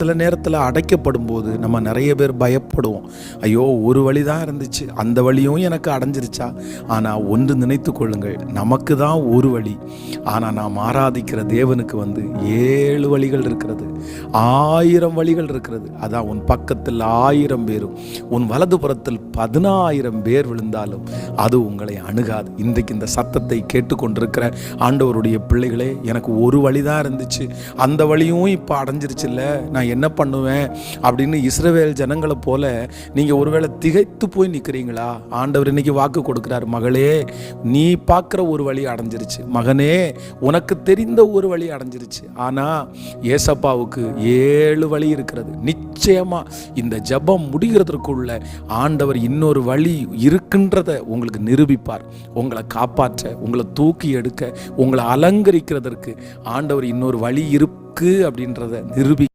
சில நேரத்தில் அடைக்கப்படும் போது நம்ம நிறைய பேர் பயப்படுவோம். ஐயோ ஒரு வழி தான் இருந்துச்சு. அந்த வழியும் எனக்கு அடைஞ்சிருச்சா? ஆனால் ஒன்று நினைத்து கொள்ளுங்கள். நமக்கு தான் ஒரு வழி. ஆனால் நாம் ஆராதிக்கிற தேவனுக்கு வந்து ஏழு வழிகள் இருக்கிறது. ஆயிரம் வழிகள் இருக்கிறது. அதான் உன் பக்கத்தில் ஆயிரம் பேரும். உன் வலது புறத்தில் பதினாயிரம் பேர் விழுந்தாலும் அது உங்களை அணுகாது. இன்றைக்கு இந்த சத்தத்தை கேட்டுக்கொண்டிருக்கிற ஆண்டவருடைய பிள்ளைகளே எனக்கு ஒரு வழி தான் இருந்துச்சு. அந்த வழியும் இப்போ அடைஞ்சிருச்சுல்ல நான் என்ன பண்ணுவேன் அப்படின்னு இஸ்ரவேல் ஜனங்களை போல நீங்கள் ஒருவேளை திகைத்து போய் நிற்கிறீங்களா ஆண்டவர் இன்னைக்கு வாக்கு கொடுக்குறாரு மகளே நீ பார்க்குற ஒரு வழி அடைஞ்சிருச்சு. மகனே உனக்கு தெரிந்த ஒரு வழி அடைஞ்சிருச்சு. ஆனால் ஏசப்பாவுக்கு ஏழு வழி இருக்கிறது. நிச்சயமாக இந்த ஜெபம் முடிகிறதுக்குள்ள ஆண்டவர் இன்னொரு வழி இருக்குன்றத உங்களுக்கு நிரூபிப்பார். உங்களை காப்பாற்ற உங்களை தூக்கி எடுக்க உங்களை அலங்கரிக்கிறதற்கு ஆண்டவர் இன்னொரு வழி இருக்கு அப்படின்றத நிரூபி